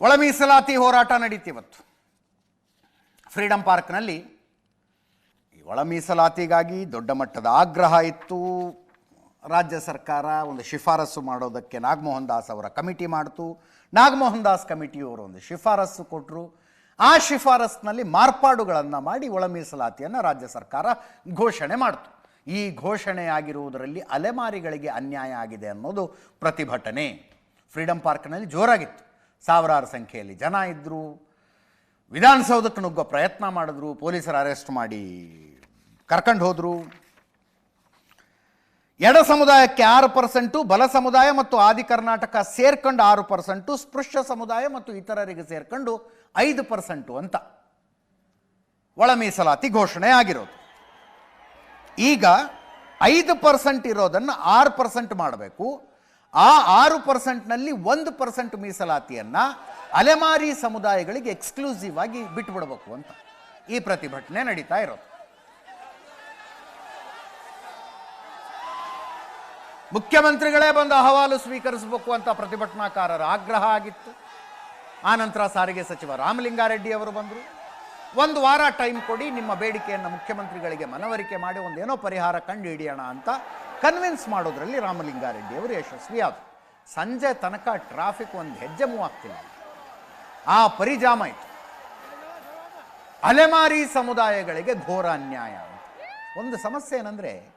ಒಳ ಮೀಸಲಾತಿ ಹೋರಾಟ ನಡೀತಿವತ್ತು ಫ್ರೀಡಂ ಪಾರ್ಕ್ನಲ್ಲಿ ಈ ಒಳ ಮೀಸಲಾತಿಗಾಗಿ ದೊಡ್ಡ ಮಟ್ಟದ ಆಗ್ರಹ ಇತ್ತು. ರಾಜ್ಯ ಸರ್ಕಾರ ಒಂದು ಶಿಫಾರಸು ಮಾಡೋದಕ್ಕೆ ನಾಗಮೋಹನ್ ದಾಸ್ ಅವರ ಕಮಿಟಿ ಮಾಡಿತು. ನಾಗಮೋಹನ್ ದಾಸ್ ಕಮಿಟಿಯವರು ಒಂದು ಶಿಫಾರಸು ಕೊಟ್ಟರು ಆ ಶಿಫಾರಸ್ನಲ್ಲಿ ಮಾರ್ಪಾಡುಗಳನ್ನು ಮಾಡಿ ಒಳ ಮೀಸಲಾತಿಯನ್ನು ರಾಜ್ಯ ಸರ್ಕಾರ ಘೋಷಣೆ ಮಾಡಿತು. ಈ ಘೋಷಣೆಯಾಗಿರುವುದರಲ್ಲಿ ಅಲೆಮಾರಿಗಳಿಗೆ ಅನ್ಯಾಯ ಆಗಿದೆ ಅನ್ನೋದು ಪ್ರತಿಭಟನೆ. ಫ್ರೀಡಂ ಪಾರ್ಕ್ನಲ್ಲಿ ಜೋರಾಗಿತ್ತು. ಸಾವಿರಾರು ಸಂಖ್ಯೆಯಲ್ಲಿ ಜನ ಇದ್ದರು ವಿಧಾನಸೌಧಕ್ಕೆ ನುಗ್ಗೋ ಪ್ರಯತ್ನ ಮಾಡಿದ್ರು. ಪೊಲೀಸರು ಅರೆಸ್ಟ್ ಮಾಡಿ ಕರ್ಕೊಂಡು ಹೋದರು. ಎಡ ಸಮುದಾಯಕ್ಕೆ ಆರು ಪರ್ಸೆಂಟು, ಬಲ ಸಮುದಾಯ ಮತ್ತು ಆದಿ ಕರ್ನಾಟಕ ಸೇರ್ಕೊಂಡು ಆರು ಪರ್ಸೆಂಟು, ಸ್ಪೃಶ್ಯ ಸಮುದಾಯ ಮತ್ತು ಇತರರಿಗೆ ಸೇರ್ಕೊಂಡು ಐದು ಪರ್ಸೆಂಟು ಅಂತ ಒಳ ಮೀಸಲಾತಿ ಘೋಷಣೆ ಆಗಿರೋದು. ಈಗ ಐದು ಪರ್ಸೆಂಟ್ ಇರೋದನ್ನು ಆರು ಪರ್ಸೆಂಟ್ ಮಾಡಬೇಕು. ಆ ಆರು ಪರ್ಸೆಂಟ್ನಲ್ಲಿ ಒಂದು ಪರ್ಸೆಂಟ್ ಮೀಸಲಾತಿಯನ್ನು ಅಲೆಮಾರಿ ಸಮುದಾಯಗಳಿಗೆ ಎಕ್ಸ್ಕ್ಲೂಸಿವ್ ಆಗಿ ಬಿಟ್ಬಿಡ್ಬೇಕು ಅಂತ ಈ ಪ್ರತಿಭಟನೆ ನಡೀತಾ ಇರೋದು. ಮುಖ್ಯಮಂತ್ರಿಗಳೇ ಬಂದು ಅಹವಾಲು ಸ್ವೀಕರಿಸಬೇಕು ಅಂತ ಪ್ರತಿಭಟನಾಕಾರರ ಆಗ್ರಹ ಆಗಿತ್ತು. ಆನಂತರ ಸಾರಿಗೆ ಸಚಿವ ರಾಮಲಿಂಗಾರೆಡ್ಡಿ ಅವರು ಬಂದರು. ಒಂದು ವಾರ ಟೈಮ್ ಕೊಡಿ, ನಿಮ್ಮ ಬೇಡಿಕೆಯನ್ನು ಮುಖ್ಯಮಂತ್ರಿಗಳಿಗೆ ಮನವರಿಕೆ ಮಾಡಿ ಒಂದು ಏನೋ ಪರಿಹಾರ ಕಂಡು ಹಿಡಿಯೋಣ ಅಂತ ಕನ್ವಿನ್ಸ್ ಮಾಡೋದ್ರಲ್ಲಿ ರಾಮಲಿಂಗಾರೆಡ್ಡಿ ಅವರು ಯಶಸ್ವಿ ಆದರು. ಸಂಜೆ ತನಕ ಟ್ರಾಫಿಕ್ ಒಂದು ಹೆಜ್ಜೆ ಮೂವ್ ಆಗ್ತಿಲ್ಲ. ಆ ಪರಿಜಾಮ ಇತ್ತು. ಅಲೆಮಾರಿ ಸಮುದಾಯಗಳಿಗೆ ಘೋರ ಅನ್ಯಾಯ ಒಂದು ಸಮಸ್ಯೆ ಏನಂದರೆ,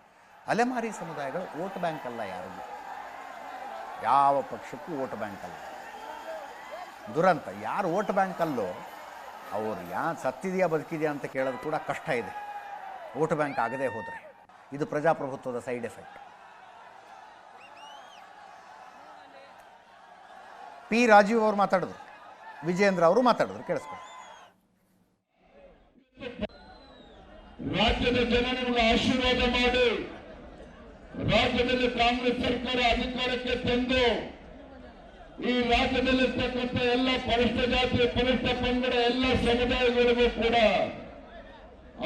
ಅಲೆಮಾರಿ ಸಮುದಾಯಗಳು ವೋಟ್ ಬ್ಯಾಂಕ್ ಅಲ್ಲ ಯಾರಿಗೂ. ಯಾವ ಪಕ್ಷಕ್ಕೂ ವೋಟ್ ಬ್ಯಾಂಕ್ ಅಲ್ಲ. ದುರಂತ. ಯಾರು ವೋಟ್ ಬ್ಯಾಂಕಲ್ಲೋ ಅವರು ಯಾ ಸತ್ತಿದೆಯಾ, ಬದುಕಿದೆಯಾ ಅಂತ ಕೇಳೋದು ಕೂಡ ಕಷ್ಟ ಇದೆ. ವೋಟ್ ಬ್ಯಾಂಕ್ ಆಗದೆ ಹೋದರೆ. ಇದು ಪ್ರಜಾಪ್ರಭುತ್ವದ ಸೈಡ್ ಎಫೆಕ್ಟ್. ಪಿ ರಾಜೀವ್ ಅವರು ಮಾತಾಡಿದ್ರು. ವಿಜೇಂದ್ರ ಅವರು ಮಾತಾಡಿದ್ರು. ಕೇಳಿಸ್ಕೊಂಡು ರಾಜ್ಯದ ಜನ ನಿಮಗೆ ಆಶೀರ್ವಾದ ಮಾಡಿ. ರಾಜ್ಯದಲ್ಲಿ ಕಾಂಗ್ರೆಸ್ ಸರ್ಕಾರ ಅಧಿಕಾರಕ್ಕೆ ತಂದು ಈ ರಾಜ್ಯದಲ್ಲಿರ್ತಕ್ಕಂಥ ಎಲ್ಲ ಪರಿಷ್ಠ ಜಾತಿ, ಪರಿಷ್ಠ ಪಂಗಡ, ಎಲ್ಲ ಸಮುದಾಯಗಳಿಗೂ ಕೂಡ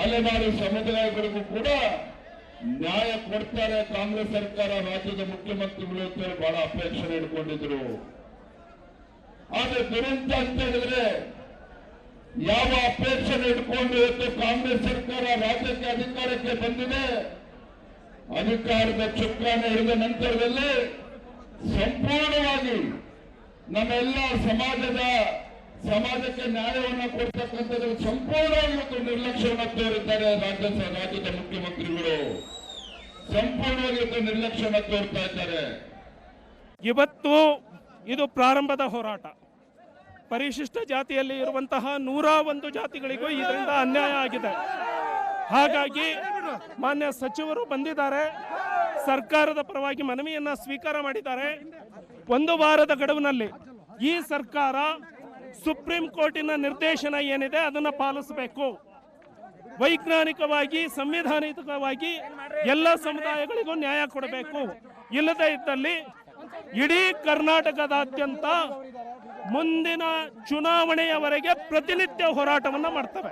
ಅಲೆಮಾರಿ ಸಮುದಾಯಗಳಿಗೂ ಕೂಡ ನ್ಯಾಯ ಕೊಡ್ತಾರೆ. ಕಾಂಗ್ರೆಸ್ ಸರ್ಕಾರ ರಾಜ್ಯದ ಮುಖ್ಯಮಂತ್ರಿಗಳು ಅಂತ ಹೇಳಿ ಬಹಳ ಅಪೇಕ್ಷೆ ಇಟ್ಕೊಂಡಿದ್ರು. ಆದ್ರೆ ದುರಂತ ಅಂತ ಹೇಳಿದ್ರೆ ಯಾವ ಅಪೇಕ್ಷೆ ಇಟ್ಕೊಂಡು ಕಾಂಗ್ರೆಸ್ ಸರ್ಕಾರ ರಾಜ್ಯಕ್ಕೆ ಅಧಿಕಾರಕ್ಕೆ ಬಂದಿದೆ? ಅಧಿಕಾರದ ಚುಕ್ಕಾನ ಹಿಡಿದ ನಂತರದಲ್ಲಿ ಸಂಪೂರ್ಣವಾಗಿ ನಮ್ಮೆಲ್ಲ ಸಮಾಜದ, ಸಮಾಜಕ್ಕೆ ನ್ಯಾಯವನ್ನು ಕೊಡ್ತಕ್ಕಂಥದ್ದು ಸಂಪೂರ್ಣವಾಗಿ ಇವತ್ತು ನಿರ್ಲಕ್ಷ್ಯವನ್ನು ತೋರಿದ್ದಾರೆ ರಾಜ್ಯ ರಾಜ್ಯದ ಮುಖ್ಯಮಂತ್ರಿಗಳು. ಸಂಪೂರ್ಣವಾಗಿ ಇವತ್ತು ನಿರ್ಲಕ್ಷ್ಯವನ್ನು ತೋರ್ತಾ ಇದ್ದಾರೆ. ಇವತ್ತು ಇದು ಪ್ರಾರಂಭದ ಹೋರಾಟ. ಪರಿಶಿಷ್ಟ ಜಾತಿಯಲ್ಲಿ ಇರುವಂತಹ ನೂರ ಒಂದು ಜಾತಿಗಳಿಗೂ ಇದರಿಂದ ಅನ್ಯಾಯ ಆಗಿದೆ. ಹಾಗಾಗಿ ಮಾನ್ಯ ಸಚಿವರು ಬಂದಿದ್ದಾರೆ. ಸರ್ಕಾರದ ಪರವಾಗಿ ಮನವಿಯನ್ನ ಸ್ವೀಕಾರ ಮಾಡಿದ್ದಾರೆ. ಒಂದು ವಾರದ ಗಡುವಿನಲ್ಲಿ ಈ ಸರ್ಕಾರ ಸುಪ್ರೀಂ ಕೋರ್ಟಿನ ನಿರ್ದೇಶನ ಏನಿದೆ ಅದನ್ನು ಪಾಲಿಸಬೇಕು. ವೈಜ್ಞಾನಿಕವಾಗಿ, ಸಂವಿಧಾನಿಕವಾಗಿ ಎಲ್ಲ ಸಮುದಾಯಗಳಿಗೂ ನ್ಯಾಯ ಕೊಡಬೇಕು. ಇಲ್ಲದೇ ಇದ್ದಲ್ಲಿ ಇಡೀ ಕರ್ನಾಟಕದಾದ್ಯಂತ ಮುಂದಿನ ಚುನಾವಣೆಯವರೆಗೆ ಪ್ರತಿನಿತ್ಯ ಹೋರಾಟವನ್ನು ಮಾಡ್ತವೆ.